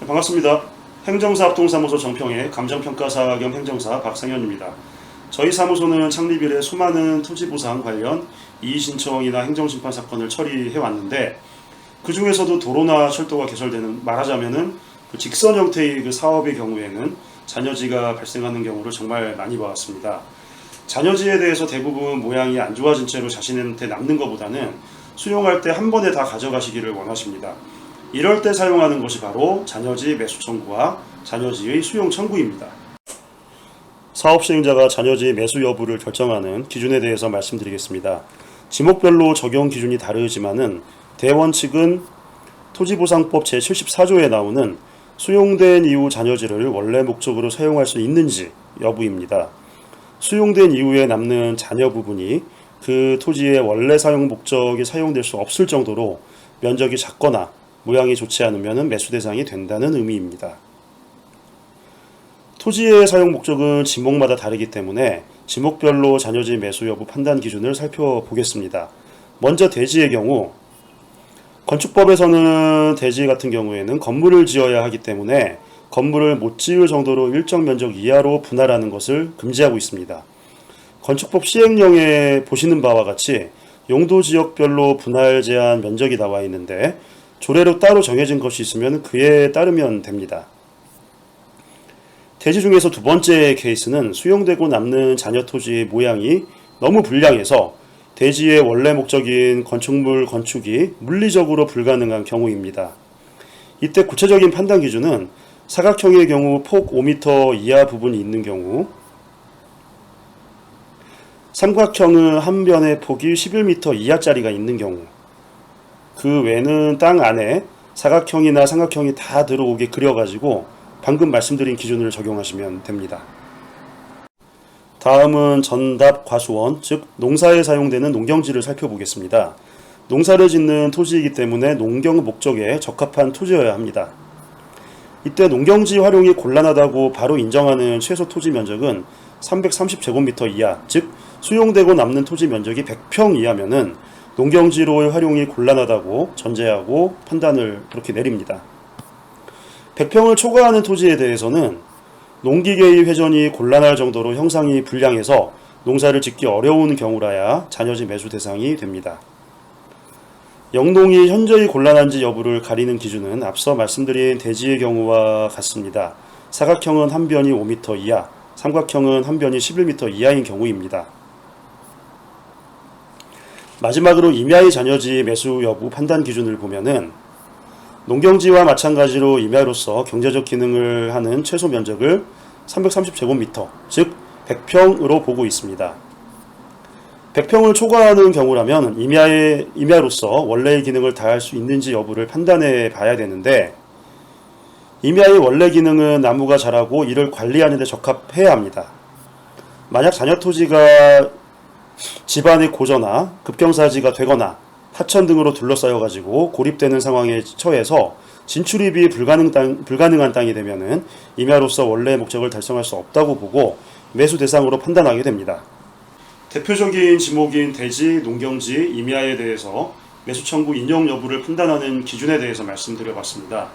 네, 반갑습니다. 행정사합동사무소 정평의 감정평가사 겸 행정사 박상현입니다. 저희 사무소는 창립 이래 수많은 토지보상 관련 이의신청이나 행정심판 사건을 처리해 왔는데 그 중에서도 도로나 철도가 개설되는 말하자면은 그 직선 형태의 그 사업의 경우에는 잔여지가 발생하는 경우를 정말 많이 봐왔습니다. 잔여지에 대해서 대부분 모양이 안 좋아진 채로 자신한테 남는 것보다는 수용할 때 한 번에 다 가져가시기를 원하십니다. 이럴 때 사용하는 것이 바로 잔여지 매수 청구와 잔여지의 수용 청구입니다. 사업 시행자가 잔여지 매수 여부를 결정하는 기준에 대해서 말씀드리겠습니다. 지목별로 적용 기준이 다르지만은 대원칙은 토지보상법 제74조에 나오는 수용된 이후 잔여지를 원래 목적으로 사용할 수 있는지 여부입니다. 수용된 이후에 남는 잔여 부분이 그 토지의 원래 사용 목적이 사용될 수 없을 정도로 면적이 작거나 모양이 좋지 않으면 매수 대상이 된다는 의미입니다. 토지의 사용 목적은 지목마다 다르기 때문에 지목별로 잔여지 매수 여부 판단 기준을 살펴보겠습니다. 먼저 대지의 경우 건축법에서는 대지 같은 경우에는 건물을 지어야 하기 때문에 건물을 못 지을 정도로 일정 면적 이하로 분할하는 것을 금지하고 있습니다. 건축법 시행령에 보시는 바와 같이 용도 지역별로 분할 제한 면적이 나와 있는데 조례로 따로 정해진 것이 있으면 그에 따르면 됩니다. 대지 중에서 두 번째 케이스는 수용되고 남는 잔여 토지의 모양이 너무 불량해서 대지의 원래 목적인 건축물 건축이 물리적으로 불가능한 경우입니다. 이때 구체적인 판단 기준은 사각형의 경우 폭 5m 이하 부분이 있는 경우 삼각형은 한 변의 폭이 11m 이하짜리가 있는 경우 그 외는 땅 안에 사각형이나 삼각형이 다 들어오게 그려가지고 방금 말씀드린 기준을 적용하시면 됩니다. 다음은 전답 과수원, 즉 농사에 사용되는 농경지를 살펴보겠습니다. 농사를 짓는 토지이기 때문에 농경 목적에 적합한 토지여야 합니다. 이때 농경지 활용이 곤란하다고 바로 인정하는 최소 토지 면적은 330제곱미터 이하, 즉 수용되고 남는 토지 면적이 100평 이하면은 농경지로의 활용이 곤란하다고 전제하고 판단을 그렇게 내립니다. 100평을 초과하는 토지에 대해서는 농기계의 회전이 곤란할 정도로 형상이 불량해서 농사를 짓기 어려운 경우라야 잔여지 매수 대상이 됩니다. 영농이 현저히 곤란한지 여부를 가리는 기준은 앞서 말씀드린 대지의 경우와 같습니다. 사각형은 한 변이 5m 이하, 삼각형은 한 변이 11m 이하인 경우입니다. 마지막으로 임야의 잔여지 매수 여부 판단 기준을 보면은 농경지와 마찬가지로 임야로서 경제적 기능을 하는 최소 면적을 330제곱미터, 즉 100평으로 보고 있습니다. 100평을 초과하는 경우라면 임야의 임야로서 원래의 기능을 다할 수 있는지 여부를 판단해 봐야 되는데 임야의 원래 기능은 나무가 자라고 이를 관리하는 데 적합해야 합니다. 만약 잔여 토지가 집안의 고저나 급경사지가 되거나 하천 등으로 둘러싸여 가지고 고립되는 상황에 처해서 진출입이 불가능 땅, 불가능한 땅이 되면은 임야로서 원래 목적을 달성할 수 없다고 보고 매수 대상으로 판단하게 됩니다. 대표적인 지목인 대지, 농경지, 임야에 대해서 매수 청구 인용 여부를 판단하는 기준에 대해서 말씀드려봤습니다.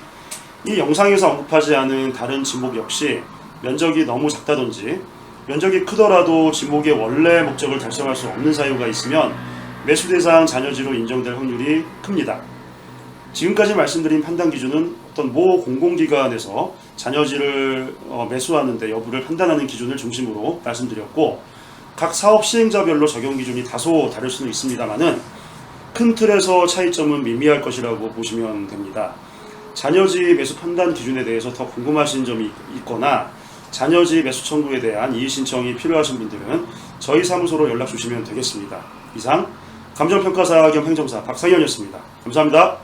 이 영상에서 언급하지 않은 다른 지목 역시 면적이 너무 작다든지 면적이 크더라도 지목의 원래 목적을 달성할 수 없는 사유가 있으면 매수 대상 잔여지로 인정될 확률이 큽니다. 지금까지 말씀드린 판단 기준은 어떤 모 공공기관에서 잔여지를 어, 매수하는데 여부를 판단하는 기준을 중심으로 말씀드렸고 각 사업 시행자별로 적용 기준이 다소 다를 수는 있습니다만은 큰 틀에서 차이점은 미미할 것이라고 보시면 됩니다. 잔여지 매수 판단 기준에 대해서 더 궁금하신 점이 있거나 잔여지 매수 청구에 대한 이의 신청이 필요하신 분들은 저희 사무소로 연락 주시면 되겠습니다. 이상 감정평가사 겸 행정사 박상현이었습니다. 감사합니다.